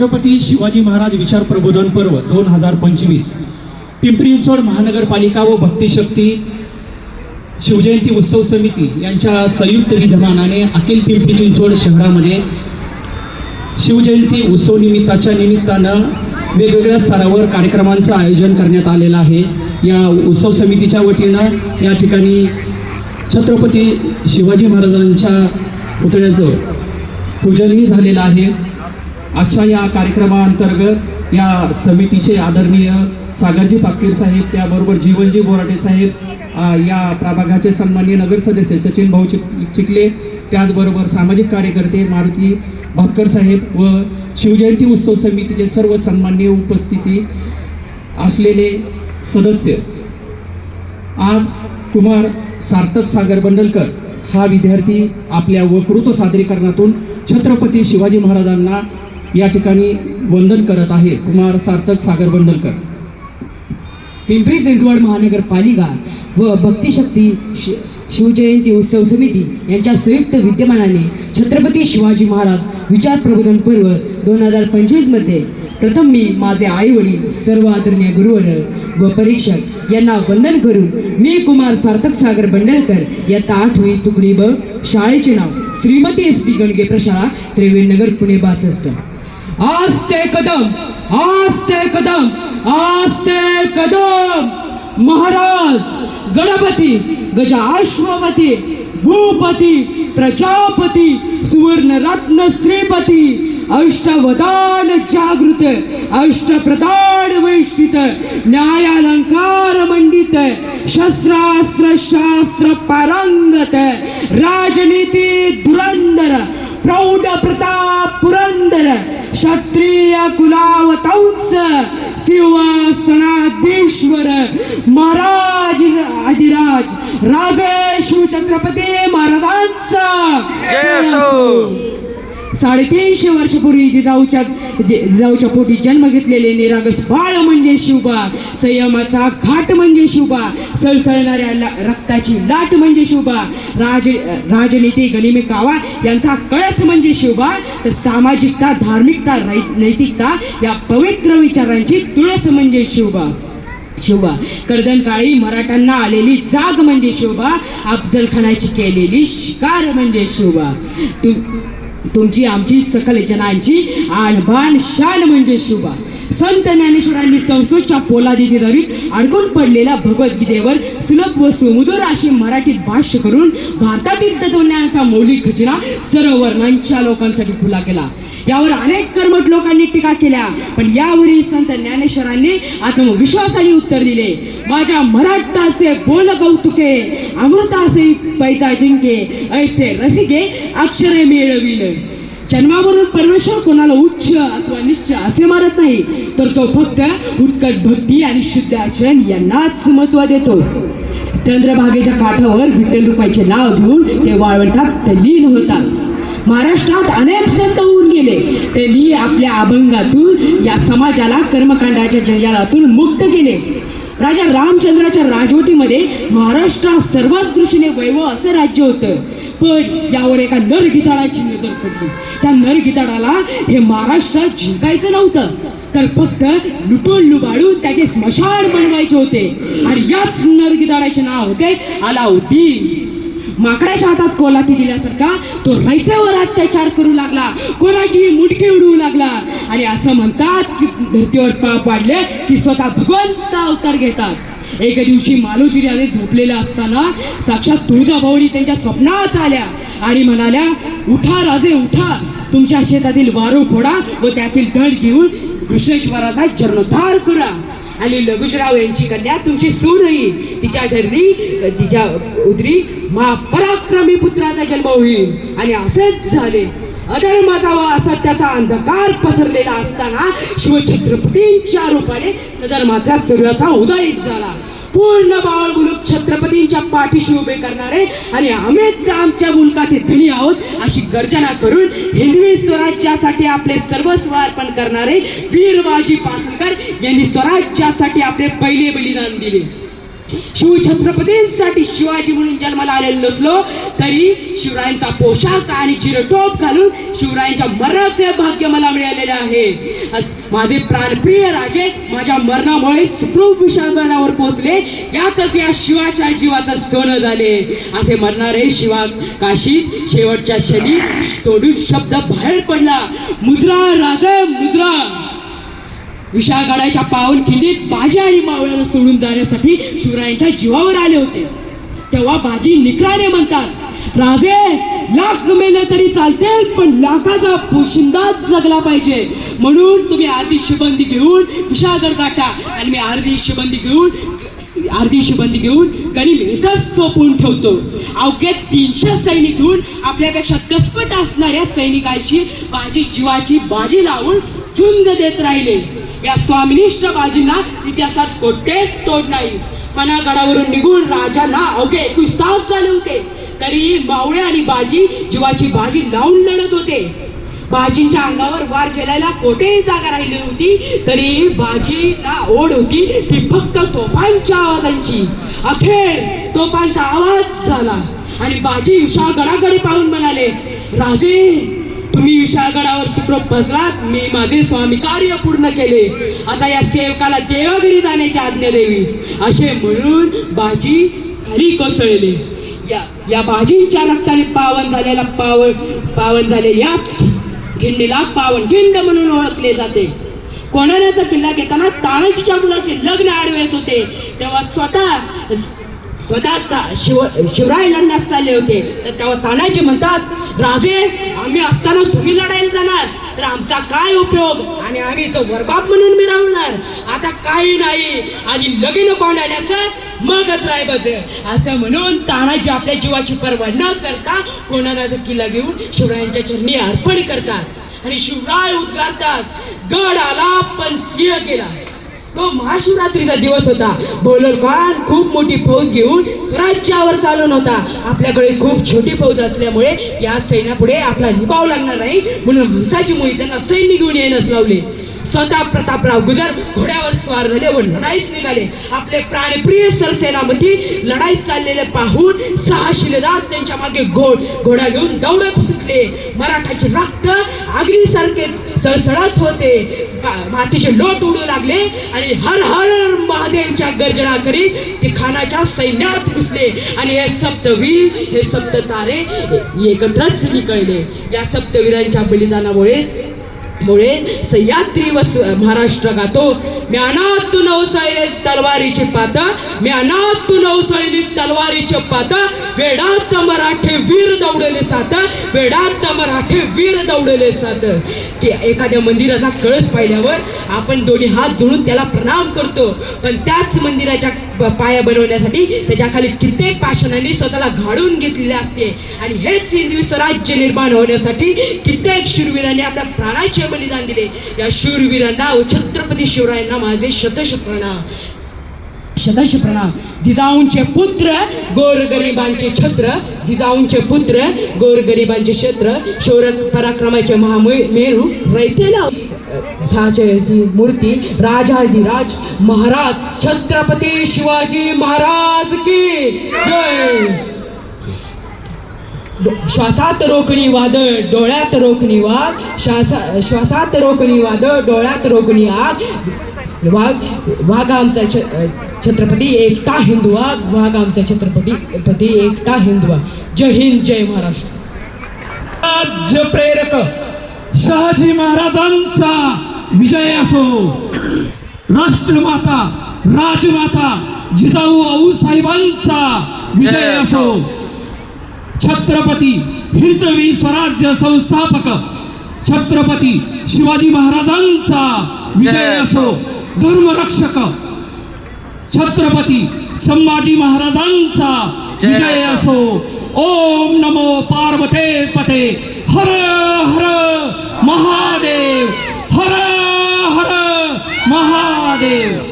छत्रपती शिवाजी महाराज विचार प्रबोधन पर्व दोन हजार पंचवीस. पिंपरी चिंचवड महानगरपालिका व भक्तिशक्ती शिवजयंती उत्सव समिती यांच्या संयुक्त विद्यमानाने अखिल पिंपरी चिंचवड शहरामध्ये शिवजयंती उत्सव निमित्ताच्या निमित्तानं वेगवेगळ्या स्तरावर कार्यक्रमांचं आयोजन करण्यात आलेलं आहे. या उत्सव समितीच्या वतीनं या ठिकाणी छत्रपती शिवाजी महाराजांच्या पुतळ्याचं पूजनही झालेलं आहे. आजच्या या कार्यक्रमाअंतर्गत या समितीचे आदरणीय सागरजी तापकीर साहेब त्याबरोबर जीवनजी बोराटे साहेब या प्रभागाचे नगर सदस्य सचिन भाऊ चिक चिखले त्याचबरोबर सामाजिक कार्यकर्ते मारुती भातकर साहेब व शिवजयंती उत्सव समितीचे सर्व सन्मान्य उपस्थिती असलेले सदस्य. आज कुमार सार्थक सागर बंडलकर हा विद्यार्थी आपल्या वकृत्व सादरीकरणातून छत्रपती शिवाजी महाराजांना या ठिकाणी वंदन करत आहे कुमार सार्थक सागर बंडलकर पिंपरी चिंचवड महानगरपालिका व भक्तिशक्ती शि शिवजयंती उत्सव समिती यांच्या संयुक्त विद्यमानाने छत्रपती शिवाजी महाराज विचार प्रबोधन पर्व दोन हजार पंचवीसमध्ये प्रथम मी माझे आई वडील सर्व आदरणीय गुरुवर व परीक्षक यांना वंदन करून मी कुमार सार्थक सागर बंडलकर इयत्ता आठवी तुकडी ब शाळेचे नाव श्रीमती एस टी गणगे प्रशाळा त्रिवेणनगर पुणे बासष्ट. आज ते कदम आज ते कदम आज ते कदम. महाराज गणपती गजाश्वपती भूपती प्रजापती सुवर्ण रत्न श्रीपती अष्टवदान जागृत अष्टप्रदान वैश्वित न्यायालंकार मंडित शस्त्रास्त्र शास्त्र पारंगत राजनीती धुरंदर प्रौढ प्रताप पुरंदर क्षत्रिय कुलावतंस सिंहासनाधीश्वर महाराज अधिराज राजे शिवछत्रपती महाराजांचा. साडेतीनशे वर्षापूर्वी जिजाऊच्या जे- जिजाऊच्या पोटी जन्म घेतलेले निरागस बाळ म्हणजे शिवबा. संयमाचा घाट म्हणजे शिवबा. सळसळणाऱ्या ला- रक्ताची लाट म्हणजे शिवबा. राज राजनीती गनिमी कावा यांचा कळस म्हणजे शिवबा. तर सामाजिकता धार्मिकता नैतिकता या पवित्र विचारांची तुळस म्हणजे शिवबा. शिवबा. कर्दनकाळी मराठ्यांना आलेली जाग म्हणजे शिवबा. अफजलखानाची केलेली शिकार म्हणजे शिवबा. तु तुमची आमची सकल जनांची आणबाण शान म्हणजे शुभा. संत ज्ञानेश्वरांनी संस्कृतच्या पोलादी दरीत अडकून पडलेल्या भगवद्गीतेवर सुलभ व सुमधुर अशी मराठीत भाष्य करून भारतातील तत्वज्ञानाचा मौलिक खजिना सर्व वर्णांच्या लोकांसाठी खुला केला. यावर अनेक कर्मठ लोकांनी टीका केल्या. पण यावरील संत ज्ञानेश्वरांनी आत्मविश्वासाने उत्तर दिले. माझ्या मराठाचे बोल कौतुके अमृतासे पैसा जिंके ऐसे रसिके अक्षरे मिळविले जन्मावरून परमेश्वर कोणाला उच्च अथवा निच्च असे मारत नाही तर तो फक्त उत्कट भक्ती आणि शुद्ध आचरण यांनाच महत्त्व देतो. चंद्रभागेच्या काठावर विठ्ठल रुपायचे नाव घेऊन ते वाळवंटात तल्लीन होतात. महाराष्ट्रात अनेक संत होऊन गेले. त्यांनी आपल्या अभंगातून या समाजाला कर्मकांडाच्या जंजालातून मुक्त केले. राजा रामचंद्राच्या राजवटीमध्ये महाराष्ट्रात सर्वच दृष्टीने वैभव असं राज्य होतं. पण यावर एका नर गिताडाची नजर पडली. त्या नर गिताडाला हे महाराष्ट्रात जिंकायचं नव्हतं. तर फक्त लुटून लुबाडून त्याचे स्मशान बनवायचे होते. आणि याच नर गिताडाचे नाव होते अलाउद्दीन. माकडाच्या हातात कोलाटी दिल्यासारखा तो रयतेवर अत्याचार करू लागला. कोणाची मुटकी उडवू लागला. आणि असं म्हणतात की धर्तीवर पाप पाडले की स्वतः भगवंत अवतार घेतात. एके दिवशी मालोजी राजे झोपलेल्या असताना साक्षात तुळजाभवानी त्यांच्या स्वप्नात आल्या आणि म्हणाल्या उठा राजे उठा. तुमच्या शेतातील वारू फोडा व त्यातील धड घेऊन कृष्णेश्वराचा जीर्णोद्धार करा. आणि लघुजराव यांची कन्या तुमची सून होईल तिच्या घरी तिच्या उदरी महापराक्रमी पुत्राचा जन्म होईल. आणि असेच झाले. अधर्माचा व असत्याचा अंधकार पसरलेला असताना शिवछत्रपतींच्या रूपाने सधर्माचा सूर्याचा उदय झाला. पूर्ण बाळ मुलूक छत्रपतींच्या पाठीशी उभे करणारे आणि आम्हीच आमच्या मुलकाचे धनी आहोत अशी गर्जना करून हिंदवी स्वराज्यासाठी आपले सर्वस्व अर्पण करणारे वीरबाजी पासनकर यांनी स्वराज्यासाठी आपले पहिले बलिदान दिले. शिवछत्रपतींसाठी शिवाजी म्हणून जन्माला आलेलो नसलो तरी शिवरायांचा पोशाख आणि चिरटोप घालून शिवरायांच्या मरणाचे भाग्य मला मिळालेले आहे. माझे प्राणप्रिय राजे माझ्या मरणामुळे सुखरूप विशागणावर पोहोचले. यातच या शिवाच्या जीवाचं सोनं झाले. असे म्हणणारे शिवा काशीत शेवटच्या क्षणी तोडून शब्द बाहेर पडला. मुद्रा राजे मुद्रा! विशाळगडाच्या पावनखिंडीत बाजी आणि मावळ्याला सोडून जाण्यासाठी शिवरायांच्या जीवावर आले होते. तेव्हा बाजी निकराने म्हणतात राजे लाख मेले तरी चालते पण लाखाचा पोशिंदाच जगला पाहिजे. म्हणून तुम्ही अर्धी शिबंदी घेऊन विशाळगड गाठा आणि मी अर्धी शिबंदी घेऊन अर्धी शिबंदी घेऊन गणिम एकच तोपून ठेवतो. अवघ्या तीनशे सैनिक घेऊन आपल्यापेक्षा दसपट असणाऱ्या सैनिकांशी माझी जीवाची बाजी लावून झुंज देत राहिले. या स्वामिनिष्ठ बाजींना इतिहासात कोठेच तोड नाही. पणागडावरून निघून राजांना अवघे एकवीस तास झाले होते. तरी मावळे आणि बाजी जीवाची बाजी लावून लढत होते. बाजींच्या अंगावर वार झेलायला कोठेही जागा राहिली होती तरी बाजीला ओढ होती ती फक्त तोफांच्या आवाजांची. अखेर तोफांचा आवाज झाला आणि बाजी विशाळगडाकडे पाहून म्हणाले राजे तुम्ही विशाळगडावर सुखरूप बसलात मी माझे स्वामी कार्य पूर्ण केले. आता या सेवकाला देवाघरी जाण्याची आज्ञा देवी. असे म्हणून बाजी खाली कोसळले. या या बाजींच्या रक्ताने पावन झालेला पावन पावन झाले याच खिंडीला पावन खिंड म्हणून ओळखले जाते. कोणाऱ्याचा किल्ला घेताना तानाजीच्या मुलाचे लग्न आडवेत होते तेव्हा स्वतः स्वतः ता- शिव शिवराय लढण्यास चालले होते. तर तेव्हा तानाजी म्हणतात राजे आम्ही असताना तुम्ही लढायला जाणार तर आमचा काय उपयोग? आणि आम्ही तो वरबाप म्हणून मिळवणार आता काही नाही आधी लगीन कोंडाण्याचं मगच राहायचं असं म्हणून तानाजी आपल्या जीवाची पर्वा न करता कोणाचा किल्ला घेऊन शिवरायांच्या चरणी अर्पण करतात आणि शिवराय उद्गारतात गड आला पण सिंह गेला. तो महाशिवरात्रीचा दिवस होता. बोलर खान खूप मोठी फौज घेऊन स्वराज्यावर चालून होता. आपल्याकडे खूप छोटी फौज असल्यामुळे या सैन्यापुढे आपला निभाव लागणार नाही. म्हणून हंसाची मुली त्यांना सैन्य घेऊन येण्यास लावले. स्वतः प्रतापराव गुजर घोड्यावर स्वार झाले व लढाईस निघाले. आपले प्राणप्रिय सरसेनामध्ये लढाईस चाललेले पाहून सहा शिलेदार त्यांच्या मागे घोड घोडा घेऊन दौडत सुटले. मराठाचे रक्त अग्नीसारखे सळसळत होते. मातीचे लोट उडू लागले आणि हर हर महादेवच्या गर्जना करीत ते खानाच्या सैन्यात घुसले. आणि हे सप्तवीर हे सप्त तारे एकत्रच निकळले. या सप्तवीरांच्या बलिदानामुळे मुळे सह्याद्री व महाराष्ट्र गातो. मी अनाथ तू नवसाळले तलवारीचे पाता. मी अनाथ तू नवसाळली तलवारीचे पाता. वेडात मराठे वीर दौडले सात. वेडात मराठे वीर दौडले सात. की एखाद्या मंदिराचा कळस पाहिल्यावर आपण दोन्ही हात जोडून त्याला प्रणाम करतो. पण त्याच मंदिराच्या पाया बनवण्यासाठी त्याच्याखाली कित्येक पाषाणांनी स्वतःला घाडून घेतलेले असते. आणि हेच हिंदवी स्वराज्य निर्माण होण्यासाठी कित्येक शूरवीरांनी आपल्या प्राणाचे बलिदान दिले. या शूरवीरांना व छत्रपती शिवरायांना माझे शतश प्रणाम. शतश प्रणाम. जिजाऊंचे पुत्र गोरगरिबांचे छत्र जिजाऊंचे पुत्र गोरगरिबांचे छत्र शौर्य पराक्रमाचे महामेरू रैतेला झाचे ही मूर्ती राजाधिराज महाराज छत्रपती शिवाजी महाराज की जय. श्वासात रोखणी वादळ डोळ्यात रोखणी वाद श्वासा श्वासात रोखणी वादळ डोळ्यात रोखणी आग. वाघ वाघ आमचा छत्रपती एकटा हिंदू वाघ आमचा छत्रपती पती एकटा हिंदू जय हिंद जय महाराष्ट्र. राज्य प्रेरक शहाजी महाराजांचा जय असो राष्ट्रमाता राजमाता जिजाऊ आऊसाहेबांचा विजय असो छत्रपती हिंदवी स्वराज्य संस्थापक छत्रपती शिवाजी महाराजांचा विजय असो धर्मरक्षक छत्रपती संभाजी महाराजांचा विजय असो ओम नमो पार्वते पते हर हर महादेव। हर マハー